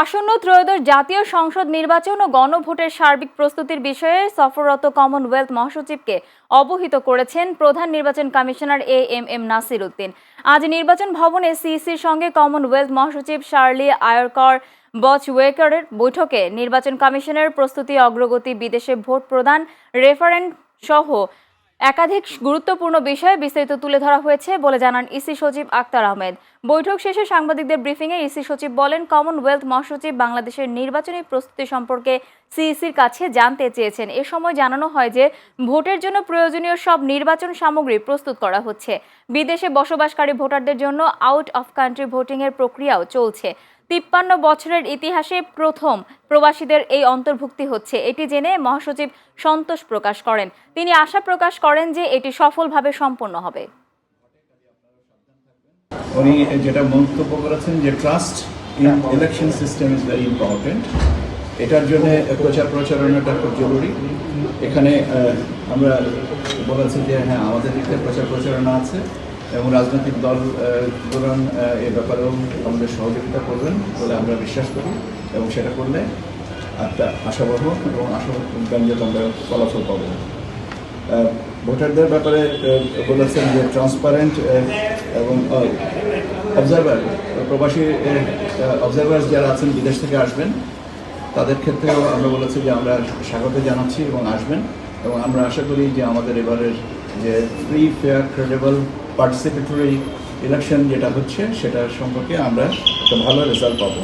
আসন্ন ত্রয়োদশ জাতীয় সংসদ নির্বাচন ও গণভোটের সার্বিক প্রস্তুতির বিষয়ে সফররত কমনওয়েলথ মহাসচিবকে অবহিত করেছেন প্রধান নির্বাচন commissioner A M M Nasir Uddin আজ নির্বাচন ভবনে সিইসির সঙ্গে কমনওয়েলথ মহাসচিব শার্লি আয়রকর বচওয়েকারের বৈঠকে নির্বাচন কমিশনের প্রস্তুতি অগ্রগতি, বিদেশে ভোট প্রদান, রেফারেন্ড সহ একাধিক গুরুত্বপূর্ণ বিষয়ে বিস্তারিত তুলে ধরা হয়েছে বলে জানান ইসি সচিব আক্তার আহমেদ। বৈঠক শেষে সাংবাদিকদের ব্রিফিংয়ে ইসি সচিব বলেন, কমনওয়েলথ মহাসচিব বাংলাদেশের নির্বাচনী প্রস্তুতি সম্পর্কে সিইসির কাছে জানতে চেয়েছেন। এ সময় জানানো হয় যে, ভোটের জন্য প্রয়োজনীয় সব নির্বাচন সামগ্রী প্রস্তুত করা হচ্ছে। বিদেশে বসবাসকারী ভোটারদের জন্য আউট অফ কান্ট্রি ভোটিংয়ের প্রক্রিয়াও চলছে। তিপ্পান্ন বছরের ইতিহাসে প্রথম প্রবাসীদের এই অন্তর্ভুক্তি হচ্ছে। এটি জেনে মহাসচিব সন্তোষ প্রকাশ করেন। তিনি আশা প্রকাশ করেন যে, এটি সফলভাবে সম্পন্ন হবে। উনি যেটা মন্তব্য করেছেন যে trust in election system is very important এটার জন্য প্রচার প্রচারণাটা খুব জরুরি। এখানে আমরা বলেছি যে হ্যাঁ আমাদের দিকে প্রচার প্রচারণা আছে এবং রাজনৈতিক দল আহ, গুলোন, এ ব্যাপারেও আমাদের সহযোগিতা করবেন বলে আমরা বিশ্বাস করি এবং সেটা করলে একটা আশাবহ এবং আশাব্যঞ্জক আমরা ফলাফল পাবো। ভোটারদের ব্যাপারে বলেছেন যে ট্রান্সপারেন্ট এবং অবজারভার প্রবাসী অবজারভার যারা আছেন, বিদেশ থেকে আসবেন, তাদের ক্ষেত্রেও আমরা বলেছি যে আমরা স্বাগত জানাচ্ছি এবং আসবেন। এবং আমরা আশা করি যে আমাদের এবারের যে free fair credible participatory election যেটা হচ্ছে সেটা সম্পর্কে আমরা একটা ভালো রেজাল্ট পাবো।